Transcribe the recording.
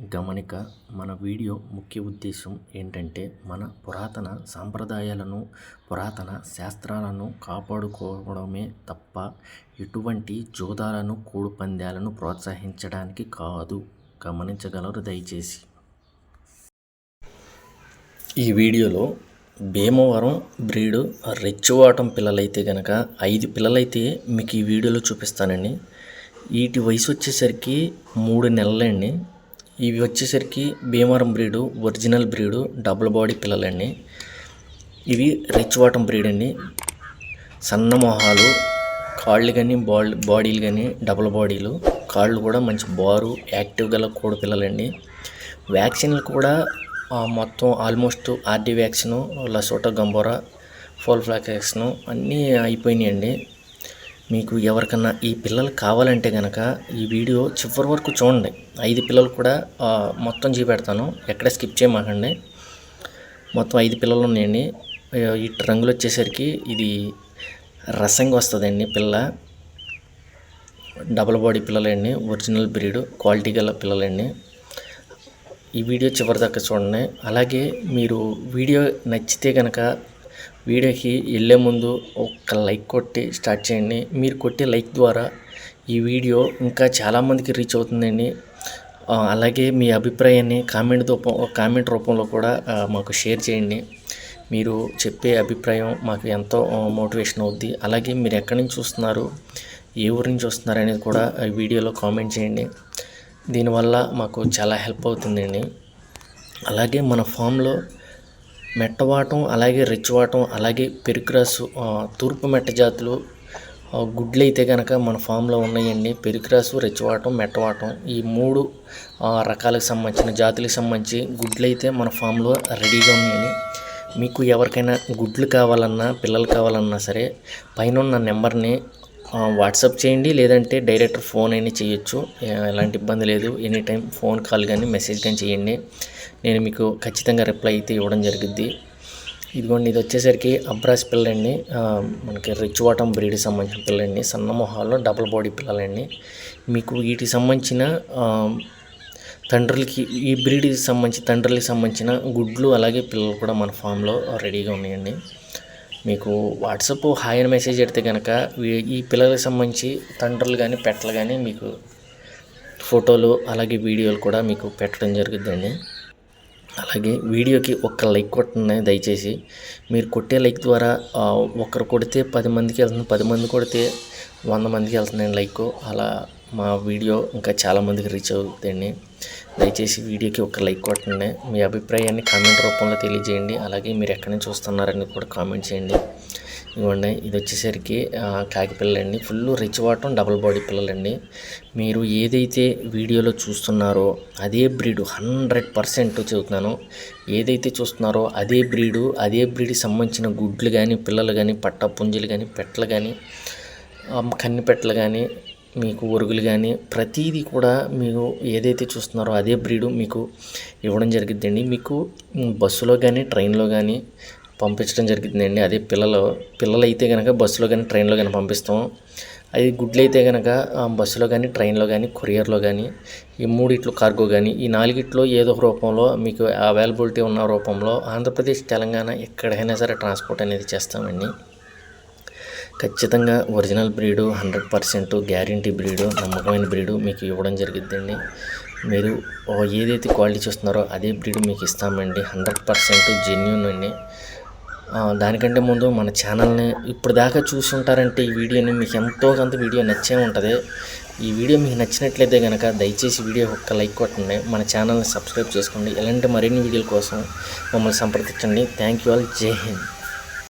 గమనిక మన వీడియో ముఖ్య ఉద్దేశం ఏంటంటే మన పురాతన సాంప్రదాయాలను పురాతన శాస్త్రాలను కాపాడుకోవడమే తప్ప ఎటువంటి జోదాలను కోడిపందాలను ప్రోత్సహించడానికి కాదు. గమనించగలరు దయచేసి. ఈ వీడియోలో భీమవరం బ్రీడు రెచ్చివాటం పిల్లలైతే కనుక ఐదు పిల్లలైతే మీకు ఈ వీడియోలో చూపిస్తానండి. వీటి వయసు వచ్చేసరికి మూడు నెలలండి. ఇవి వచ్చేసరికి Bhimavaram breed original breed double body పిల్లలండి. ఇవి రిచ్ వాటం బ్రీడ్ అండి. సన్న మొహాలు కాళ్ళు కానీ బాడీ బాడీలు కానీ డబుల్ బాడీలు. కాళ్ళు కూడా మంచి బారు యాక్టివ్ గల కోడి పిల్లలండి. వ్యాక్సిన్లు కూడా మొత్తం almost RD vaccine LaSota Gumboro fowl flax vaccine అన్నీ అయిపోయినాయండి. మీకు ఎవరికన్నా ఈ పిల్లలు కావాలంటే కనుక ఈ వీడియో చివరి వరకు చూడండి. ఐదు పిల్లలు కూడా మొత్తం చూపెడతాను. ఎక్కడ స్కిప్ చేయమాకండి. మొత్తం ఐదు పిల్లలు ఉన్నాయండి. ఇటు ఈ రంగులు వచ్చేసరికి ఇది రసంగా వస్తుందండి పిల్ల. డబుల్ బాడీ పిల్లలండి. ఒరిజినల్ బ్రీడ్ క్వాలిటీ గల పిల్లలండి. ఈ వీడియో చివరిదాకా చూడండి. అలాగే మీరు వీడియో నచ్చితే కనుక వీడియోకి వెళ్ళే ముందు ఒక లైక్ కొట్టి స్టార్ట్ చేయండి. మీరు కొట్టే లైక్ ద్వారా ఈ వీడియో ఇంకా చాలామందికి రీచ్ అవుతుందండి. అలాగే మీ అభిప్రాయాన్ని కామెంట్ రూపం కామెంట్ రూపంలో కూడా మాకు షేర్ చేయండి. మీరు చెప్పే అభిప్రాయం మాకు ఎంతో మోటివేషన్ అవుద్ది. అలాగే మీరు ఎక్కడి నుంచి చూస్తున్నారు ఏ ఊరి నుంచి వస్తున్నారు అనేది కూడా ఈ వీడియోలో కామెంట్ చేయండి. దీనివల్ల మాకు చాలా హెల్ప్ అవుతుందండి. అలాగే మన ఫామ్లో మెట్టవాటం అలాగే రెచ్చివాటం అలాగే పెరుక్రాసు తూర్పు మెట్ట జాతులు గుడ్లు అయితే కనుక మన ఫామ్లో ఉన్నాయండి. పెరిక్రాసు రెచ్చవాటం మెట్టవాటం ఈ మూడు రకాలకు సంబంధించిన జాతులకు సంబంధించి గుడ్లు అయితే మన ఫామ్లో రెడీగా ఉన్నాయని మీకు ఎవరికైనా గుడ్లు కావాలన్నా పిల్లలు కావాలన్నా సరే పైన ఉన్న నెంబర్ని వాట్సాప్ చేయండి లేదంటే డైరెక్ట్ ఫోన్ అయినా చేయొచ్చు. ఎలాంటి ఇబ్బంది లేదు. ఎనీ టైం ఫోన్ కాల్ కానీ మెసేజ్ కానీ చేయండి. నేను మీకు ఖచ్చితంగా రిప్లై అయితే ఇవ్వడం జరుగుద్ది. ఇదిగోండి ఇది వచ్చేసరికి అబ్రాస్ పిల్లండి. మనకి రిచ్ వాటం బ్రీడ్కి సంబంధించిన పిల్లండి. సన్న మొహాల్లో డబుల్ బాడీ పిల్లలండి. మీకు వీటికి సంబంధించిన తండ్రులకి ఈ బ్రీడ్కి సంబంధించి తండ్రులకి సంబంధించిన గుడ్లు అలాగే పిల్లలు కూడా మన ఫామ్లో రెడీగా ఉన్నాయండి. మీకు వాట్సాప్ హాయ్ అని మెసేజ్ పెడితే కనుక ఈ పిల్లలకు సంబంధించి తండ్రులు కానీ పెట్టలు కానీ మీకు ఫోటోలు అలాగే వీడియోలు కూడా మీకు పెట్టడం జరుగుద్దండి అలాగే వీడియోకి ఒక్క లైక్ కొట్టండి దయచేసి. మీరు కొట్టే లైక్ ద్వారా ఒకరు కొడితే పది మందికి వెళ్తుంది పది మంది కొడితే వంద మందికి వెళ్తుందండి లైక్. అలా మా వీడియో ఇంకా చాలామందికి రీచ్ అవుతుందండి. దయచేసి వీడియోకి ఒక లైక్ కొట్టండి. మీ అభిప్రాయాన్ని కామెంట్ రూపంలో తెలియజేయండి. అలాగే మీరు ఎక్కడి నుంచి చూస్తున్నారని కూడా కామెంట్ చేయండి. ఇవ్వండి. ఇది వచ్చేసరికి ఆ, కాకి పిల్లలండి ఫుల్ రిచ్ వాటం డబుల్ బాడీ పిల్లలండి. మీరు ఏదైతే వీడియోలో చూస్తున్నారో అదే బ్రీడు హండ్రెడ్ పర్సెంట్ చెబుతున్నాను. ఏదైతే చూస్తున్నారో అదే బ్రీడు అదే బ్రీడ్కి సంబంధించిన గుడ్లు కానీ పిల్లలు కానీ పట్ట పుంజులు కానీ పెట్టలు కానీ కన్నిపెట్టలు కానీ మీకు ఒరుగులు కానీ ప్రతిదీ కూడా మీరు ఏదైతే చూస్తున్నారో అదే బ్రీడు మీకు ఇవ్వడం జరిగిద్దండి. మీకు బస్సులో కానీ ట్రైన్లో కానీ పంపించడం జరిగిందండి అదే పిల్లలు పిల్లలు అయితే కనుక బస్సులో కానీ ట్రైన్లో కానీ పంపిస్తాం. అది గుడ్లు అయితే కనుక బస్సులో కానీ ట్రైన్లో కానీ కొరియర్లో కానీ ఈ మూడిట్లో కార్గో కానీ ఈ నాలుగిట్లో ఏదో ఒక రూపంలో మీకు అవైలబిలిటీ ఉన్న రూపంలో ఆంధ్రప్రదేశ్ తెలంగాణ ఎక్కడైనా సరే ట్రాన్స్పోర్ట్ అనేది చేస్తామండి. ఖచ్చితంగా original breed hundred percent guarantee breed నమ్మకమైన బ్రీడు మీకు ఇవ్వడం జరిగిద్దండి. మీరు ఏదైతే క్వాలిటీ చూస్తున్నారో అదే బ్రీడ్ మీకు ఇస్తామండి. హండ్రెడ్ పర్సెంట్ జెన్యున్ అండి దానికంటే ముందు మన ఛానల్ని ఇప్పుడు దాకా చూసి ఉంటారంటే ఈ వీడియోని మీకు ఎంతో కొంత వీడియో నచ్చే ఉంటుంది. ఈ వీడియో మీకు నచ్చినట్లయితే కనుక దయచేసి వీడియో ఒక్క లైక్ కొట్టండి. మన ఛానల్ని సబ్స్క్రైబ్ చేసుకోండి. ఇలాంటి మరిన్ని వీడియోల కోసం మమ్మల్ని సంప్రదించండి. Thank you all. Jai Hind.